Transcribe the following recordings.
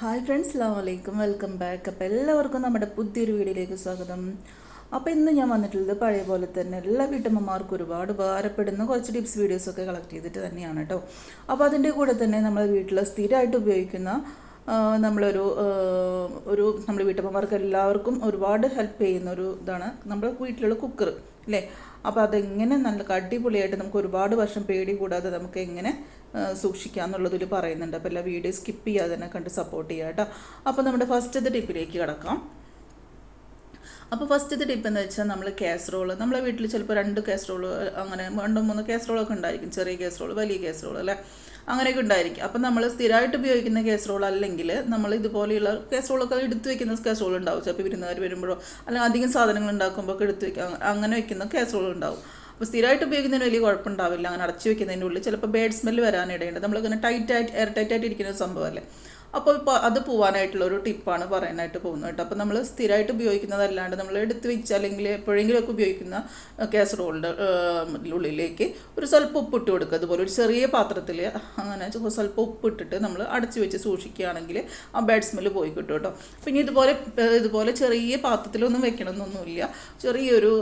Hi friends അസ്സാം വലൈക്കും welcome back അപ്പോൾ എല്ലാവർക്കും നമ്മുടെ പുതിയൊരു വീഡിയോയിലേക്ക് സ്വാഗതം. അപ്പോൾ ഇന്ന് ഞാൻ വന്നിട്ടുള്ളത് പഴയ പോലെ തന്നെ എല്ലാ വീട്ടമ്മമാർക്കും ഒരുപാട് ഉപകാരപ്പെടുന്ന കുറച്ച് ടിപ്സ് വീഡിയോസൊക്കെ കളക്ട് ചെയ്തിട്ട് തന്നെയാണ് കേട്ടോ അപ്പോൾ അതിന്റെ കൂടെ തന്നെ നമ്മൾ വീട്ടിൽ സ്ഥിരമായിട്ട് ഉപയോഗിക്കുന്ന നമ്മളൊരു ഒരു നമ്മുടെ വീട്ടമ്മമാർക്ക് എല്ലാവർക്കും ഒരുപാട് ഹെൽപ്പ് ചെയ്യുന്ന ഒരു ഇതാണ് നമ്മുടെ വീട്ടിലുള്ള കുക്കർ അല്ലേ? അപ്പോൾ അതെങ്ങനെ നല്ല അടിപൊളിയായിട്ട് നമുക്ക് ഒരുപാട് വർഷം പേടി കൂടാതെ നമുക്ക് എങ്ങനെ സൂക്ഷിക്കുക സൂക്ഷിക്കാം എന്നുള്ളതിൽ പറയുന്നുണ്ട്. അപ്പോൾ എല്ലാ വീഡിയോ സ്കിപ്പ് ചെയ്യാതെ തന്നെ കണ്ട് സപ്പോർട്ട് ചെയ്യാം കേട്ടോ. അപ്പോൾ നമ്മുടെ ഫസ്റ്റത്തെ ടിപ്പിലേക്ക് കിടക്കാം. അപ്പോൾ ഫസ്റ്റത്തെ ടിപ്പ് എന്ന് വെച്ചാൽ നമ്മൾ കാസറോൾ നമ്മളെ വീട്ടിൽ ചിലപ്പോൾ രണ്ട് കാസറോൾ അങ്ങനെ രണ്ടോ മൂന്നോ കാസറോളൊക്കെ ഉണ്ടായിരിക്കും. ചെറിയ കാസറോൾ വലിയ കാസറോൾ അല്ലേ? അങ്ങനെയൊക്കെ ഉണ്ടായിരിക്കും. അപ്പം നമ്മൾ സ്ഥിരമായിട്ട് ഉപയോഗിക്കുന്ന കാസറോൾ അല്ലെങ്കിൽ നമ്മൾ ഇതുപോലെയുള്ള കാസറോളൊക്കെ എടുത്ത് വെക്കുന്ന കാസറോൾ ഉണ്ടാവും. ചിലപ്പോൾ വിരുന്നുകാർ വരുമ്പോഴോ അല്ലെങ്കിൽ അധികം സാധനങ്ങൾ ഉണ്ടാക്കുമ്പോൾ ഒക്കെ എടുത്ത് വെക്കുക അങ്ങനെ വെക്കുന്ന കാസറോൾ ഉണ്ടാവും. അപ്പോൾ സ്ഥിരമായിട്ട് ഉപയോഗിക്കുന്നതിന് വലിയ കുഴപ്പമുണ്ടാവില്ല. അങ്ങനെ അടച്ചു വെക്കുന്നതിന്റെ ഉള്ളിൽ ചിലപ്പോൾ ബേഡ് സ്മെല്ല് വരാനിടയുണ്ട്. നമ്മളിങ്ങനെ ടൈറ്റ് ആയിട്ട് എയർ ടൈറ്റായിട്ട് ഇരിക്കുന്ന ഒരു സംഭവമല്ലേ അപ്പോൾ അത് പോവാനായിട്ടുള്ള ഒരു ടിപ്പാണ് പറയാനായിട്ട് പോകുന്നത് കേട്ടോ. അപ്പോൾ നമ്മൾ സ്ഥിരമായിട്ട് ഉപയോഗിക്കുന്നതല്ലാണ്ട് നമ്മൾ എടുത്ത് വെച്ച് അല്ലെങ്കിൽ എപ്പോഴെങ്കിലുമൊക്കെ ഉപയോഗിക്കുന്ന കാസറോളിന്റെ ഉള്ളിലേക്ക് ഒരു സ്വല്പം ഉപ്പിട്ട് കൊടുക്കുക. അതുപോലെ ഒരു ചെറിയ പാത്രത്തിൽ അങ്ങനെ സ്വല്പം ഉപ്പിട്ടിട്ട് നമ്മൾ അടച്ചു വെച്ച് സൂക്ഷിക്കുകയാണെങ്കിൽ ആ ബാഡ് സ്മെല്ല് പോയി കിട്ടും കേട്ടോ. പിന്നെ ഇതുപോലെ ഇതുപോലെ ചെറിയ പാത്രത്തിലൊന്നും വെക്കണമെന്നൊന്നുമില്ല. ചെറിയൊരു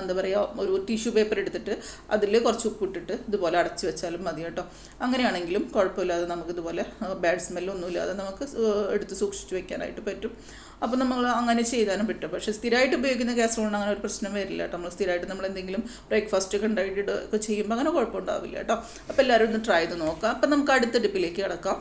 എന്താ പറയുക ഒരു ടിഷ്യൂ പേപ്പർ എടുത്തിട്ട് അതിൽ കുറച്ച് ഉപ്പിട്ടിട്ട് ഇതുപോലെ അടച്ചു വെച്ചാലും മതി കേട്ടോ. അങ്ങനെയാണെങ്കിലും കുഴപ്പമില്ലാതെ നമുക്കിതുപോലെ ബാഡ് സ്മെല്ലൊന്നും ഇല്ലാതെ നമുക്ക് എടുത്ത് സൂക്ഷിച്ചു വെക്കാനായിട്ട് പറ്റും. അപ്പോൾ നമ്മൾ അങ്ങനെ ചെയ്താലും പറ്റും. പക്ഷേ സ്ഥിരമായിട്ട് ഉപയോഗിക്കുന്ന ഗ്യാസ് കാസറോളിന് അങ്ങനെ ഒരു പ്രശ്നം വരില്ല കേട്ടോ. നമ്മൾ സ്ഥിരമായിട്ട് നമ്മൾ എന്തെങ്കിലും ബ്രേക്ക്ഫാസ്റ്റ് ഒക്കെ ഉണ്ടായിട്ട് ഒക്കെ ചെയ്യുമ്പോൾ അങ്ങനെ കുഴപ്പമുണ്ടാവില്ല കേട്ടോ. അപ്പോൾ എല്ലാവരും ഒന്ന് ട്രൈ ചെയ്ത് നോക്കാം. അപ്പം നമുക്ക് അടുത്ത ടിപ്പിലേക്ക് കിടക്കാം.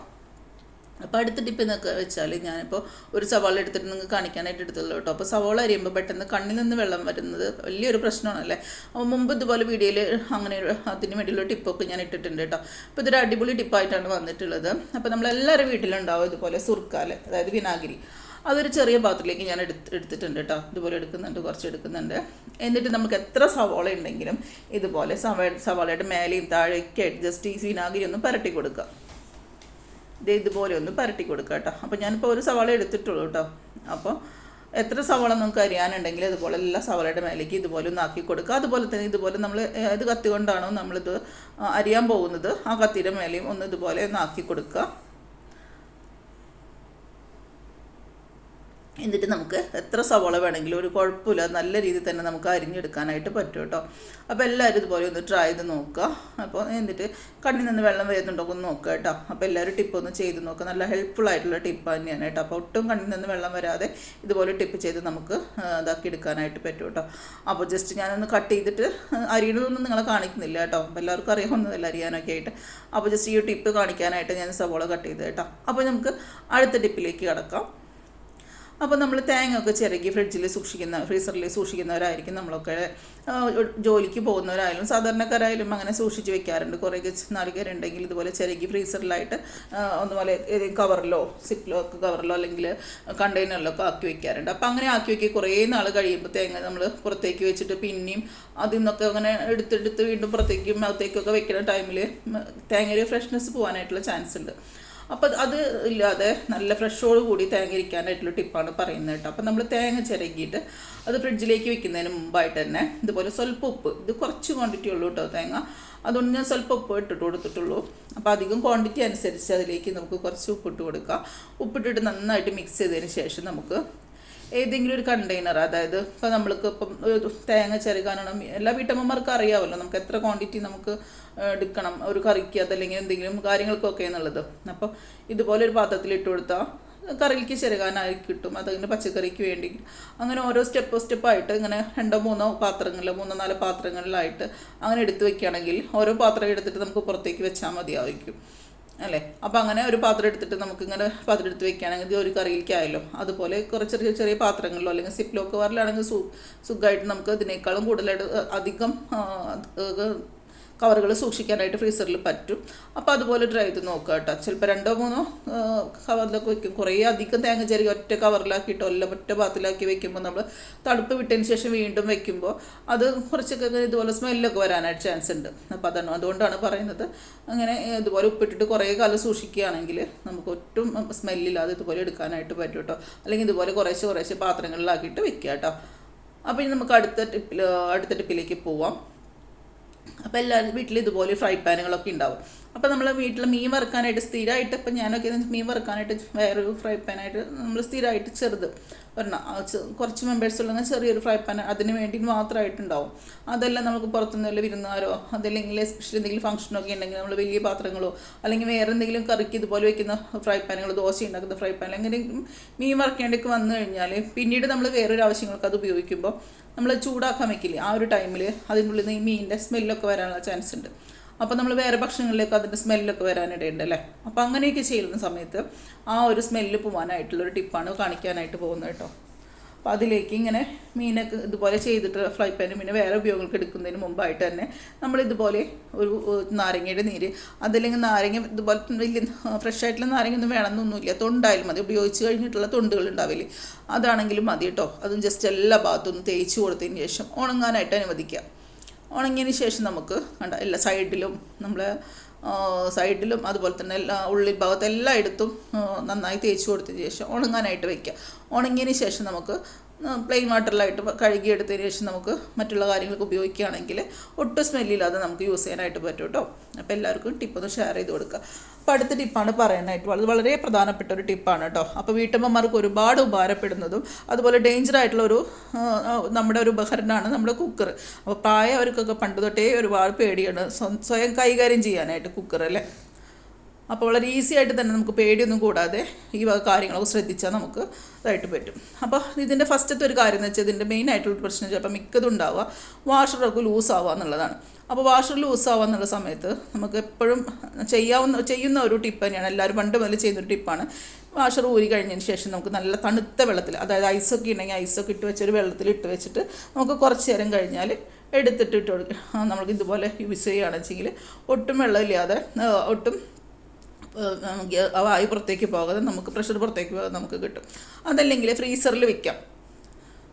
അപ്പോൾ അടുത്ത ടിപ്പ് എന്നൊക്കെ വെച്ചാൽ ഞാനിപ്പോൾ ഒരു സവാള എടുത്തിട്ട് നിങ്ങൾക്ക് കാണിക്കാനായിട്ട് എടുത്തുള്ളൂ കേട്ടോ. അപ്പോൾ സവാള അരിയുമ്പോൾ പെട്ടെന്ന് കണ്ണിൽ നിന്ന് വെള്ളം വരുന്നത് വലിയൊരു പ്രശ്നമാണല്ലേ? അപ്പോൾ മുമ്പ് ഇതുപോലെ വീഡിയോയിൽ അങ്ങനെ അതിന് വേണ്ടിയുള്ള ടിപ്പൊക്കെ ഞാൻ ഇട്ടിട്ടുണ്ട് കേട്ടോ. അപ്പോൾ ഇതൊരു അടിപൊളി ടിപ്പായിട്ടാണ് വന്നിട്ടുള്ളത്. അപ്പോൾ നമ്മളെല്ലാവരും വീട്ടിലുണ്ടാവും ഇതുപോലെ സുർക്കാൽ അതായത് വിനാഗിരി. അതൊരു ചെറിയ പാത്രത്തിലേക്ക് ഞാൻ എടുത്ത് എടുത്തിട്ടുണ്ട് കേട്ടോ. ഇതുപോലെ എടുക്കുന്നുണ്ട് കുറച്ച് എടുക്കുന്നുണ്ട്. എന്നിട്ട് നമുക്ക് എത്ര സവാള ഉണ്ടെങ്കിലും ഇതുപോലെ സവാള സവാളയുടെ മേലെയും താഴേക്ക് ആയിട്ട് ജസ്റ്റ് ഈ വിനാഗിരി ഒന്ന് പരട്ടി കൊടുക്കുക. ഇത് ഇതുപോലെ ഒന്ന് പരട്ടി കൊടുക്കുക കേട്ടോ. അപ്പോൾ ഞാനിപ്പോൾ ഒരു സവാള എടുത്തിട്ടുള്ളൂ കേട്ടോ. അപ്പോൾ എത്ര സവാള നമുക്ക് അറിയാനുണ്ടെങ്കിൽ അതുപോലെ എല്ലാ സവാളയുടെ മേലേക്ക് ഇതുപോലെ ഒന്ന് ആക്കി കൊടുക്കുക. അതുപോലെ തന്നെ ഇതുപോലെ നമ്മൾ ഇത് കത്തി കൊണ്ടാണോ നമ്മളിത് അരിയാൻ പോകുന്നത് ആ കത്തിയുടെ മേലെയും ഒന്ന് ഇതുപോലെ ഒന്ന് ആക്കി കൊടുക്കുക. എന്നിട്ട് നമുക്ക് എത്ര സവോള വേണമെങ്കിലും ഒരു കുഴപ്പമില്ല. നല്ല രീതിയിൽ തന്നെ നമുക്ക് അരിഞ്ഞെടുക്കാനായിട്ട് പറ്റും കേട്ടോ. അപ്പോൾ എല്ലാവരും ഇതുപോലെ ഒന്ന് ട്രൈ ചെയ്ത് നോക്കുക. അപ്പോൾ എന്നിട്ട് കണ്ണിൽ നിന്ന് വെള്ളം വരുന്നുണ്ടോ ഒന്ന് നോക്കുക കേട്ടോ. അപ്പോൾ എല്ലാവരും ടിപ്പ് ഒന്ന് ചെയ്ത് നോക്കുക. നല്ല ഹെൽപ്ഫുൾ ആയിട്ടുള്ള ടിപ്പ് തന്നെയാണ് കേട്ടോ. അപ്പോൾ ഒട്ടും കണ്ണിൽ നിന്ന് വെള്ളം വരാതെ ഇതുപോലെ ടിപ്പ് ചെയ്ത് നമുക്ക് ഇതാക്കി എടുക്കാനായിട്ട് പറ്റും കേട്ടോ. അപ്പോൾ ജസ്റ്റ് ഞാനൊന്ന് കട്ട് ചെയ്തിട്ട് അരിയണതൊന്നും നിങ്ങളെ കാണിക്കുന്നില്ല കേട്ടോ. അപ്പോൾ എല്ലാവർക്കും അറിയാവുന്നതല്ല അറിയാനൊക്കെ ആയിട്ട്. അപ്പോൾ ജസ്റ്റ് ഈ ടിപ്പ് കാണിക്കാനായിട്ട് ഞാൻ സവോള കട്ട് ചെയ്ത് കേട്ടോ. അപ്പോൾ നമുക്ക് അടുത്ത ടിപ്പിലേക്ക് കിടക്കാം. അപ്പോൾ നമ്മൾ തേങ്ങ ഒക്കെ ചിരകി ഫ്രിഡ്ജിൽ സൂക്ഷിക്കുന്ന ഫ്രീസറിൽ സൂക്ഷിക്കുന്നവരായിരിക്കും നമ്മളൊക്കെ ജോലിക്ക് പോകുന്നവരായാലും സാധാരണക്കാരായാലും അങ്ങനെ സൂക്ഷിച്ച് വെക്കാറുണ്ട്. കുറേ നാളികേരുണ്ടെങ്കിൽ ഇതുപോലെ ചിരകി ഫ്രീസറിലായിട്ട് ഒന്നുപോലെ കവറിലോ സിപ്പിലോ ഒക്കെ കവറിലോ അല്ലെങ്കിൽ കണ്ടെയ്നറിലോ ഒക്കെ ആക്കി വെക്കാറുണ്ട്. അപ്പോൾ അങ്ങനെ ആക്കി വെക്കി കുറേ നാൾ കഴിയുമ്പോൾ തേങ്ങ നമ്മൾ പുറത്തേക്ക് വെച്ചിട്ട് പിന്നെയും അതിൽ നിന്നൊക്കെ അങ്ങനെ എടുത്തെടുത്ത് വീണ്ടും പുറത്തേക്കും അകത്തേക്കൊക്കെ വെക്കുന്ന ടൈമിൽ തേങ്ങയുടെ ഫ്രഷ്നെസ് പോകാനായിട്ടുള്ള ചാൻസ് ഉണ്ട് അപ്പോൾ അത് ഇല്ലാതെ നല്ല ഫ്രഷോട് കൂടി തേങ്ങ ഇരിക്കാനായിട്ടുള്ള ടിപ്പാണ് പറയുന്നത് കേട്ടോ. അപ്പോൾ നമ്മൾ തേങ്ങ ചിരകിയിട്ട് അത് ഫ്രിഡ്ജിലേക്ക് വെക്കുന്നതിന് മുമ്പായിട്ട് തന്നെ ഇതുപോലെ സ്വല്പം ഉപ്പ് ഇത് കുറച്ച് ക്വാണ്ടിറ്റി ഉള്ളൂ കേട്ടോ തേങ്ങ. അതുകൊണ്ട് ഞാൻ സ്വല്പം ഉപ്പ് ഇട്ടിട്ട് കൊടുത്തിട്ടുള്ളൂ. അപ്പോൾ അധികം ക്വാണ്ടിറ്റി അനുസരിച്ച് അതിലേക്ക് നമുക്ക് കുറച്ച് ഉപ്പിട്ട് കൊടുക്കാം. ഉപ്പിട്ടിട്ട് നന്നായിട്ട് മിക്സ് ചെയ്തതിന് ശേഷം നമുക്ക് ഏതെങ്കിലും ഒരു കണ്ടെയ്നർ അതായത് ഇപ്പോൾ നമ്മൾക്ക് ഇപ്പം തേങ്ങ ചെറുകാനാണ് എല്ലാ വീട്ടമ്മമാർക്കും അറിയാമല്ലോ നമുക്ക് എത്ര ക്വാണ്ടിറ്റി നമുക്ക് എടുക്കണം ഒരു കറിക്ക് അതല്ലെങ്കിൽ എന്തെങ്കിലും കാര്യങ്ങൾക്കൊക്കെ എന്നുള്ളത്. അപ്പോൾ ഇതുപോലെ ഒരു പാത്രത്തിൽ ഇട്ട് കൊടുത്താൽ കറിക്ക് ചെറുകാനായി കിട്ടും. അതിന്റെ പച്ചക്കറിക്ക് വേണ്ടി അങ്ങനെ ഓരോ സ്റ്റെപ്പ് സ്റ്റെപ്പായിട്ട് ഇങ്ങനെ രണ്ടോ മൂന്നോ പാത്രങ്ങളിൽ മൂന്നോ നാലോ പാത്രങ്ങളിലായിട്ട് അങ്ങനെ എടുത്തു വെക്കുകയാണെങ്കിൽ ഓരോ പാത്രം എടുത്തിട്ട് നമുക്ക് പുറത്തേക്ക് വെച്ചാൽ മതിയായിരിക്കും. അല്ലേ? അപ്പോൾ അങ്ങനെ ഒരു പാത്രം എടുത്തിട്ട് നമുക്കിങ്ങനെ പാത്രം എടുത്ത് വെക്കുകയാണെങ്കിൽ ഒരു കറിയിലേക്കായല്ലോ അതുപോലെ കുറച്ച് ചെറിയ ചെറിയ പാത്രങ്ങളിലോ അല്ലെങ്കിൽ സിപ്ലോ കവറിലാണെങ്കിൽ സു സുഖമായിട്ട് നമുക്ക് ഇതിനേക്കാളും കൂടുതലായിട്ട് അധികം കവറുകൾ സൂക്ഷിക്കാനായിട്ട് ഫ്രീസറിൽ പറ്റും. അപ്പോൾ അതുപോലെ ട്രൈ ചെയ്ത് നോക്കുക കേട്ടോ. ചിലപ്പോൾ രണ്ടോ മൂന്നോ കവറിലൊക്കെ വെക്കും. കുറേ അധികം തേങ്ങ ചെറിയ ഒറ്റ കവറിലാക്കിയിട്ടോ അല്ല ഒറ്റ പാത്രത്തിലാക്കി വെക്കുമ്പോൾ നമ്മൾ തണുപ്പ് വിട്ടതിന് ശേഷം വീണ്ടും വെക്കുമ്പോൾ അത് കുറച്ചൊക്കെ ഇതുപോലെ സ്മെല്ലൊക്കെ വരാനായിട്ട് ചാൻസ് ഉണ്ട്. അപ്പോൾ അതാണ് അതുകൊണ്ടാണ് പറയുന്നത്. അങ്ങനെ ഇതുപോലെ ഉപ്പിട്ടിട്ട് കുറേ കാലം സൂക്ഷിക്കുകയാണെങ്കിൽ നമുക്ക് ഒട്ടും സ്മെല്ലില്ലാതെ ഇതുപോലെ എടുക്കാനായിട്ട് പറ്റും കേട്ടോ. അല്ലെങ്കിൽ ഇതുപോലെ കുറേശ്ശെ കുറേശ്ശെ പാത്രങ്ങളിലാക്കിയിട്ട് വെക്കുക കേട്ടോ. അപ്പോൾ ഇനി നമുക്ക് അടുത്ത ടിപ്പിൽ അടുത്ത ടിപ്പിലേക്ക് പോവാം. അപ്പോൾ എല്ലാവരും വീട്ടിൽ ഇതുപോലെ ഫ്രൈ പാനുകളൊക്കെ ഉണ്ടാവും. അപ്പോൾ നമ്മൾ വീട്ടിൽ മീൻ വറുക്കാനായിട്ട് സ്ഥിരമായിട്ട് ഇപ്പം ഞാനൊക്കെ മീൻ വറുക്കാനായിട്ട് വേറൊരു ഫ്രൈ പാനായിട്ട് നമ്മൾ സ്ഥിരമായിട്ട് ചെറുത് ഒരെണ്ണം. കുറച്ച് മെമ്പേഴ്സ് ഉള്ള ചെറിയൊരു ഫ്രൈ പാൻ അതിന് വേണ്ടി മാത്രമായിട്ടുണ്ടാവും അതെല്ലാം നമുക്ക് പുറത്തുനിന്ന് വല്ല വിരുന്നുകാരോ അതല്ലെങ്കിൽ സ്പെഷ്യൽ എന്തെങ്കിലും ഫംഗ്ഷനൊക്കെ ഉണ്ടെങ്കിൽ നമ്മൾ വലിയ പാത്രങ്ങളോ അല്ലെങ്കിൽ വേറെ എന്തെങ്കിലും കറിക്ക് ഇതുപോലെ വെക്കുന്ന ഫ്രൈ പാനുകൾ ദോശ ഉണ്ടാക്കുന്ന ഫ്രൈ പാൻ അങ്ങനെ മീൻ വറക്കേണ്ടൊക്കെ വന്നു കഴിഞ്ഞാൽ പിന്നീട് നമ്മൾ വേറൊരു ആവശ്യങ്ങൾക്ക് അത് ഉപയോഗിക്കുമ്പോൾ നമ്മൾ ചൂടാക്കാൻ വെക്കില്ലേ? ആ ഒരു ടൈമിൽ അതിനുള്ളിൽ നിന്ന് ഈ മീനിന്റെ സ്മെല്ലൊക്കെ വരാനുള്ള ചാൻസ് ഉണ്ട്. അപ്പോൾ നമ്മൾ വേറെ ഭക്ഷണങ്ങളിലേക്ക് അതിന്റെ സ്മെല്ലൊക്കെ വരാനിടയുണ്ട് അല്ലേ? അപ്പോൾ അങ്ങനെയൊക്കെ ചെയ്യുന്ന സമയത്ത് ആ ഒരു സ്മെല്ല് പോകാനായിട്ടുള്ളൊരു ടിപ്പാണ് കാണിക്കാനായിട്ട് പോകുന്നത് കേട്ടോ. അപ്പോൾ അതിലേക്ക് ഇങ്ങനെ മീനൊക്കെ ഇതുപോലെ ചെയ്തിട്ട് ഫ്രൈ പാനും പിന്നെ വേറെ ഉപയോഗങ്ങൾക്ക് എടുക്കുന്നതിന് മുമ്പായിട്ട് തന്നെ നമ്മൾ ഇതുപോലെ ഒരു നാരങ്ങയുടെ നീര് അതല്ലെങ്കിൽ നാരങ്ങ ഇതുപോലെ വലിയ ഫ്രഷ് ആയിട്ടുള്ള നാരങ്ങ ഒന്നും വേണമെന്നൊന്നുമില്ല. തൊണ്ടായാലും മതി. ഉപയോഗിച്ച് കഴിഞ്ഞിട്ടുള്ള തൊണ്ടുകൾ ഉണ്ടാവില്ലേ? അതാണെങ്കിലും മതി കേട്ടോ. അതും ജസ്റ്റ് എല്ലാ ഭാഗത്തും തേച്ച് കൊടുത്തതിന് ശേഷം ഉണങ്ങാനായിട്ട് അനുവദിക്കുക. ഉണങ്ങിയതിന് ശേഷം നമുക്ക് കണ്ട എല്ലാ സൈഡിലും നമ്മൾ സൈഡിലും അതുപോലെ തന്നെ എല്ലാ ഉള്ളിൽ ഭാഗത്ത് എല്ലായിടത്തും നന്നായി തേച്ച് കൊടുത്തതിന് ശേഷം ഉണങ്ങാനായിട്ട് വയ്ക്കുക ഉണങ്ങിയതിന് ശേഷം നമുക്ക് പ്ലെയിൻ വാട്ടറിലായിട്ട് കഴുകിയെടുത്തതിന് ശേഷം നമുക്ക് മറ്റുള്ള കാര്യങ്ങൾക്ക് ഉപയോഗിക്കുകയാണെങ്കിൽ ഒട്ടും സ്മെല്ലില്ലാതെ നമുക്ക് യൂസ് ചെയ്യാനായിട്ട് പറ്റും കേട്ടോ അപ്പോൾ എല്ലാവർക്കും ടിപ്പൊന്ന് ഷെയർ ചെയ്ത് കൊടുക്കുക അപ്പോൾ അടുത്ത ടിപ്പാണ് പറയാനായിട്ട് വളരെ വളരെ പ്രധാനപ്പെട്ട ഒരു ടിപ്പാണ് കേട്ടോ അപ്പോൾ വീട്ടമ്മമാർക്ക് ഒരുപാട് ഉപകാരപ്പെടുന്നതും അതുപോലെ ഡേഞ്ചർ ആയിട്ടുള്ള ഒരു നമ്മുടെ ഒരു ഉപകരണമാണ് നമ്മുടെ കുക്കർ അപ്പോൾ പ്രായവർക്കൊക്കെ പണ്ട് തൊട്ടേ ഒരുപാട് പേടിയാണ്. സ്വയം കൈകാര്യം ചെയ്യാനായിട്ട് കുക്കർ അല്ലേ? അപ്പോൾ വളരെ ഈസി ആയിട്ട് തന്നെ നമുക്ക് പേടിയൊന്നും കൂടാതെ ഈ വക കാര്യങ്ങളൊക്കെ ശ്രദ്ധിച്ചാൽ നമുക്ക് ഇതായിട്ട് പറ്റും. അപ്പോൾ ഇതിന്റെ ഫസ്റ്റത്തെ ഒരു കാര്യം എന്ന് വെച്ചാൽ ഇതിന്റെ മെയിൻ ആയിട്ടുള്ള പ്രശ്നം ചിലപ്പോൾ മിക്കതും ഉണ്ടാവുക. വാഷറൊക്കെ ലൂസ് ആവുക എന്നുള്ളതാണ്. അപ്പോൾ വാഷർ ലൂസ് ആവുക എന്നുള്ള സമയത്ത് നമുക്ക് എപ്പോഴും ചെയ്യാവുന്ന ചെയ്യുന്ന ഒരു ടിപ്പ് തന്നെയാണ്. എല്ലാവരും പണ്ട് മുതൽ ചെയ്യുന്ന ഒരു ടിപ്പാണ് വാഷർ ഊരി കഴിഞ്ഞതിന് ശേഷം നമുക്ക് നല്ല തണുത്ത വെള്ളത്തിൽ അതായത് ഐസൊക്കെ ഉണ്ടെങ്കിൽ ഐസൊക്കെ ഇട്ട് വെച്ചൊരു വെള്ളത്തിൽ ഇട്ട് വെച്ചിട്ട് നമുക്ക് കുറച്ച് നേരം കഴിഞ്ഞാൽ എടുത്തിട്ട് ഇട്ട് കൊടുക്കുക. നമുക്ക് ഇതുപോലെ യൂസ് ചെയ്യുകയാണെന്ന് വെച്ചെങ്കിൽ ഒട്ടും വെള്ളമില്ലാതെ ഒട്ടും വായു പുറത്തേക്ക് പോകാതെ നമുക്ക് പ്രഷർ പുറത്തേക്ക് പോകാതെ നമുക്ക് കിട്ടും. അതല്ലെങ്കിൽ ഫ്രീസറിൽ വെക്കാം.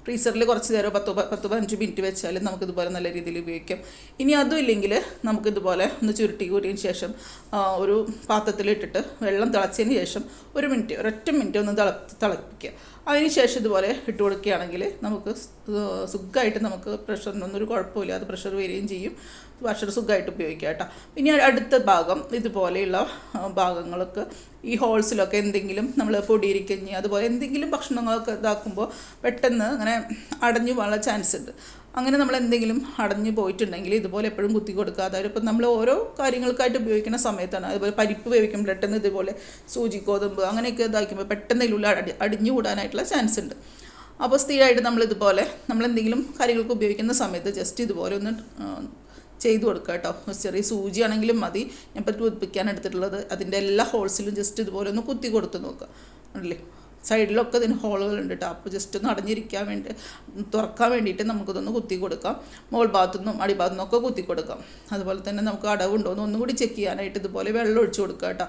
ഫ്രീസറിൽ കുറച്ച് നേരം പത്ത് പത്ത് പതിനഞ്ച് മിനിറ്റ് വെച്ചാൽ നമുക്കിതുപോലെ നല്ല രീതിയിൽ ഉപയോഗിക്കാം. ഇനി അതും ഇല്ലെങ്കിൽ നമുക്കിതുപോലെ ഒന്ന് ചുരുട്ടി കൂടിയതിന് ശേഷം ഒരു പാത്രത്തിലിട്ടിട്ട് വെള്ളം തിളച്ചതിന് ശേഷം ഒരു മിനിറ്റ് ഒരൊറ്റ മിനിറ്റ് ഒന്ന് തിള തിളപ്പിക്കുക. അതിന് ശേഷം ഇതുപോലെ ഇട്ട് കൊടുക്കുകയാണെങ്കിൽ നമുക്ക് സുഖമായിട്ട് നമുക്ക് പ്രഷറിനൊന്നും ഒരു കുഴപ്പമില്ല. അത് പ്രഷർ വരികയും ചെയ്യും. പ്രഷർ സുഖമായിട്ട് ഉപയോഗിക്കാം കേട്ടോ. ഇനി അടുത്ത ഭാഗം ഇതുപോലെയുള്ള ഭാഗങ്ങളൊക്കെ ഈ ഹോൾസിലൊക്കെ എന്തെങ്കിലും നമ്മൾ പൊടിയിരിക്കഞ്ഞ് അതുപോലെ എന്തെങ്കിലും ഭക്ഷണങ്ങളൊക്കെ ഇതാക്കുമ്പോൾ പെട്ടെന്ന് അങ്ങനെ അടഞ്ഞു പോകാനുള്ള ചാൻസ് ഉണ്ട്. അങ്ങനെ നമ്മൾ എന്തെങ്കിലും അടഞ്ഞു പോയിട്ടുണ്ടെങ്കിൽ ഇതുപോലെ എപ്പോഴും കുത്തി കൊടുക്കാതെ ഇപ്പം നമ്മൾ ഓരോ കാര്യങ്ങൾക്കായിട്ട് ഉപയോഗിക്കുന്ന സമയത്താണ്. അതുപോലെ പരിപ്പ് വേവിക്കുമ്പോൾ പെട്ടെന്ന് ഇതുപോലെ സൂചി കോതമ്പ് അങ്ങനെയൊക്കെ ഇതാക്കുമ്പോൾ പെട്ടെന്ന് ഉള്ള അടി അടിഞ്ഞു കൂടാനായിട്ടുള്ള ചാൻസ് ഉണ്ട്. അപ്പോൾ സ്ഥിരമായിട്ട് നമ്മൾ ഇതുപോലെ നമ്മൾ എന്തെങ്കിലും കാര്യങ്ങൾക്ക് ഉപയോഗിക്കുന്ന സമയത്ത് ജസ്റ്റ് ഇതുപോലെ ഒന്ന് ചെയ്തു കൊടുക്കുക കേട്ടോ. ചെറിയ സൂചിയാണെങ്കിലും മതി. ഞാൻ ഇപ്പോൾ ടൂത്ത് എടുത്തിട്ടുള്ളത് അതിന്റെ എല്ലാ ഹോൾസിലും ജസ്റ്റ് ഇതുപോലെ ഒന്ന് കുത്തി കൊടുത്ത് നോക്കുക. ഉണ്ടല്ലേ സൈഡിലൊക്കെ ഇതിന് ഹോളുകളുണ്ട് കേട്ടോ അപ്പോൾ ജസ്റ്റ് ഒന്ന് അടഞ്ഞിരിക്കാൻ വേണ്ടി തുറക്കാൻ വേണ്ടിയിട്ട് നമുക്കിതൊന്ന് കുത്തി കൊടുക്കാം. മുകൾ ഭാഗത്തുനിന്നും അടിഭാഗത്തു നിന്നൊക്കെ കുത്തി കൊടുക്കാം. അതുപോലെ തന്നെ നമുക്ക് അടവുണ്ടോ എന്ന് ഒന്നും കൂടി ചെക്ക് ചെയ്യാനായിട്ട് ഇതുപോലെ വെള്ളം ഒഴിച്ച് കൊടുക്കുക കേട്ടോ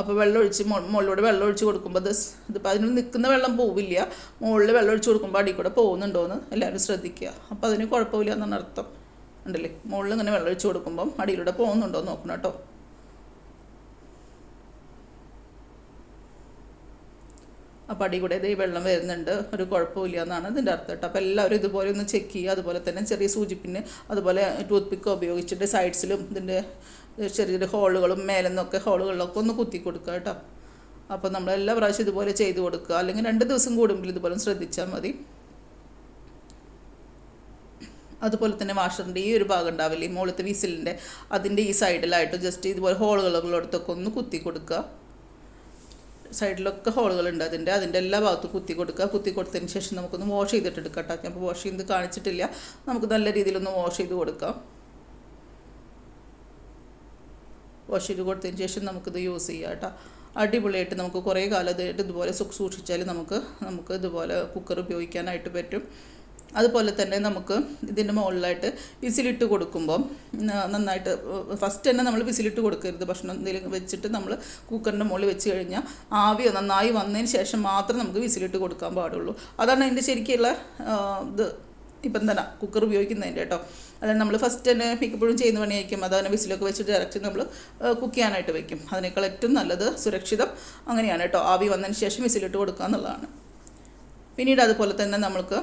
അപ്പോൾ വെള്ളം ഒഴിച്ച് മുകളിലൂടെ വെള്ളം ഒഴിച്ച് കൊടുക്കുമ്പോൾ ഇത് ഇതിപ്പോൾ അതിന് നിൽക്കുന്ന വെള്ളം പോവില്ല. മുകളിൽ വെള്ളം ഒഴിച്ച് കൊടുക്കുമ്പോൾ അടി കൂടെ പോകുന്നുണ്ടോ എന്ന് എല്ലാവരും ശ്രദ്ധിക്കുക. അപ്പോൾ അതിന് കുഴപ്പമില്ല എന്നാണ് അർത്ഥം. ഉണ്ടല്ലേ? മുകളിൽ ഇങ്ങനെ വെള്ളം ഒഴിച്ച് കൊടുക്കുമ്പം അടിയിലൂടെ പോകുന്നുണ്ടോ എന്ന് നോക്കണം കേട്ടോ അപ്പോൾ അടി കൂടെ ഈ വെള്ളം വരുന്നുണ്ട് ഒരു കുഴപ്പമില്ല എന്നാണ് ഇതിന്റെ അർത്ഥം കേട്ടോ. അപ്പോൾ എല്ലാവരും ഇതുപോലെ ഒന്ന് ചെക്ക് ചെയ്യുക. അതുപോലെ തന്നെ ചെറിയ സൂചിപ്പിന് അതുപോലെ ടൂത്ത് പിക്ക് ഉപയോഗിച്ചിട്ട് സൈഡ്സിലും ഇതിന്റെ ചെറിയ ചെറിയ ഹോളുകളും മേലെ നിന്നൊക്കെ ഹോളുകളിലൊക്കെ ഒന്ന് കുത്തി കൊടുക്കുക കേട്ടോ. അപ്പോൾ നമ്മൾ എല്ലാ പ്രാവശ്യം ഇതുപോലെ ചെയ്ത് കൊടുക്കുക. അല്ലെങ്കിൽ രണ്ട് ദിവസം കൂടുമ്പോൾ ഇതുപോലെ ശ്രദ്ധിച്ചാൽ മതി. അതുപോലെ തന്നെ വാഷറിന്റെ ഈ ഒരു ഭാഗം ഉണ്ടാവില്ലേ മുകളിലത്തെ വിസിലിന്റെ അതിന്റെ ഈ സൈഡിലായിട്ട് ജസ്റ്റ് ഇതുപോലെ ഹോളുകളുള്ളടത്തൊക്കെ ഒന്ന് കുത്തി കൊടുക്കുക. സൈഡിലൊക്കെ ഹോളുകളുണ്ട്. അതിന്റെ അതിന്റെ എല്ലാ ഭാഗത്തും കുത്തി കൊടുക്കുക. കുത്തി കൊടുത്തതിന് ശേഷം നമുക്കൊന്ന് വാഷ് ചെയ്തിട്ട് എടുക്കാം കേട്ടോ. ഞാൻ വാഷ് ചെയ്ത് കാണിച്ചിട്ടില്ല. നമുക്ക് നല്ല രീതിയിലൊന്ന് വാഷ് ചെയ്ത് കൊടുക്കാം. വാഷ് ചെയ്ത് കൊടുത്തതിന് ശേഷം നമുക്കിത് യൂസ് ചെയ്യാം കേട്ടോ. അടിപൊളിയായിട്ട് നമുക്ക് കുറേ കാലം ഇതുപോലെ സൂക്ഷിച്ചാൽ നമുക്ക് നമുക്ക് ഇതുപോലെ കുക്കർ ഉപയോഗിക്കാനായിട്ട് പറ്റും. അതുപോലെ തന്നെ നമുക്ക് ഇതിന്റെ മുകളിലായിട്ട് വിസിലിട്ട് കൊടുക്കുമ്പം ന- നന്നായിട്ട് ഫസ്റ്റ് തന്നെ നമ്മൾ വിസിലിട്ട് കൊടുക്കരുത്. ഭക്ഷണം എന്തെങ്കിലും വെച്ചിട്ട് നമ്മൾ കുക്കറിന്റെ മുകളിൽ വെച്ച് കഴിഞ്ഞാൽ ആവിയോ നന്നായി വന്നതിന് ശേഷം മാത്രം നമുക്ക് വിസിലിട്ട് കൊടുക്കാൻ പാടുള്ളൂ. അതാണ് അതിന്റെ ശരിക്കുള്ള ഇത് ഇപ്പം തന്നെ കുക്കർ ഉപയോഗിക്കുന്നതിന്റെ കേട്ടോ. അല്ലാതെ നമ്മൾ ഫസ്റ്റ് തന്നെ മിക്കപ്പോഴും ചെയ്യുന്ന പണിയായിരിക്കും. അതങ്ങനെ വിസിലൊക്കെ വെച്ചിട്ട് ഡയറക്റ്റ് നമ്മൾ കുക്ക് ചെയ്യാനായിട്ട് വയ്ക്കും അതിനേക്കാൾ ഏറ്റവും നല്ലത് സുരക്ഷിതം അങ്ങനെയാണ് കേട്ടോ. ആവി വന്നതിന് ശേഷം വിസിലിട്ട് കൊടുക്കുക എന്നുള്ളതാണ്. പിന്നീട് അതുപോലെ തന്നെ നമ്മൾക്ക്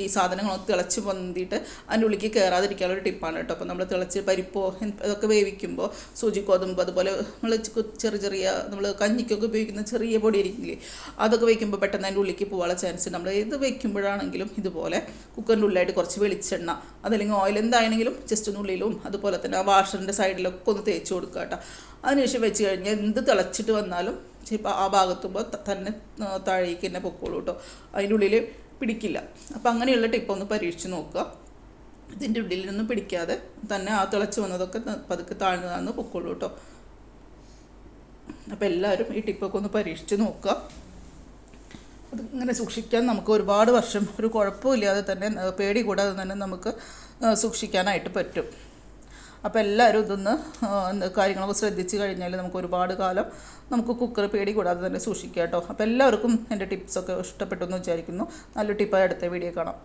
ഈ സാധനങ്ങളൊക്കെ തിളച്ച് പൊന്തിയിട്ട് അതിന്റെ ഉള്ളിലേക്ക് കയറാതിരിക്കാനുള്ള ഒരു ടിപ്പാണ് കേട്ടോ. അപ്പോൾ നമ്മൾ തിളച്ച് പരിപ്പോ ഇതൊക്കെ വേവിക്കുമ്പോൾ സൂചി ഗോതമ്പ് അതുപോലെ നമ്മൾ ചെറിയ ചെറിയ നമ്മൾ കഞ്ഞിക്കൊക്കെ ഉപയോഗിക്കുന്ന ചെറിയ പൊടി ഇരിക്കില്ലേ അതൊക്കെ വയ്ക്കുമ്പോൾ പെട്ടെന്ന് അതിന്റെ ഉള്ളിലേക്ക് പോകാനുള്ള ചാൻസ് നമ്മൾ ഇത് വയ്ക്കുമ്പോഴാണെങ്കിലും ഇതുപോലെ കുക്കറിന്റെ ഉള്ളിലായിട്ട് കുറച്ച് വെളിച്ചെണ്ണ അതല്ലെങ്കിൽ ഓയിൽ എന്തായാലും ജസ്റ്റ് ഉള്ളിലും അതുപോലെ തന്നെ ആ വാഷറിന്റെ സൈഡിലൊക്കെ ഒന്ന് തേച്ച് കൊടുക്കുക കേട്ടോ. അതിനുശേഷം വെച്ച് കഴിഞ്ഞാൽ എന്ത് തിളച്ചിട്ട് വന്നാലും ആ ഭാഗത്തുമ്പോൾ തന്നെ താഴേക്ക് തന്നെ പൊക്കോളൂ കേട്ടോ അതിന്റെ ഉള്ളിൽ പിടിക്കില്ല. അപ്പോൾ അങ്ങനെയുള്ള ടിപ്പ് ഒന്ന് പരീക്ഷിച്ച് നോക്കുക. ഇതിന്റെ ഉള്ളിലൊന്നും പിടിക്കാതെ തന്നെ ആ തിളച്ച് വന്നതൊക്കെ പതുക്കെ താഴ്ന്നതാണെന്ന് പൊക്കോളൂ കേട്ടോ അപ്പോൾ എല്ലാവരും ഈ ടിപ്പൊക്കെ ഒന്ന് പരീക്ഷിച്ച് നോക്കുക. അത് ഇങ്ങനെ സൂക്ഷിക്കാൻ നമുക്ക് ഒരുപാട് വർഷം ഒരു കുഴപ്പമില്ലാതെ തന്നെ പേടി കൂടാതെ തന്നെ നമുക്ക് സൂക്ഷിക്കാനായിട്ട് പറ്റും. അപ്പോൾ എല്ലാവരും ഇതൊന്ന് കാര്യങ്ങളൊക്കെ ശ്രദ്ധിച്ച് കഴിഞ്ഞാൽ നമുക്ക് ഒരുപാട് കാലം നമുക്ക് കുക്കർ പേടി കൂടാതെ തന്നെ സൂക്ഷിക്കാം കേട്ടോ. അപ്പോൾ എല്ലാവർക്കും എന്റെ ടിപ്സൊക്കെ ഇഷ്ടപ്പെട്ടു എന്ന് വിചാരിക്കുന്നു. നല്ല ടിപ്പായി അടുത്ത വീഡിയോ കാണാം.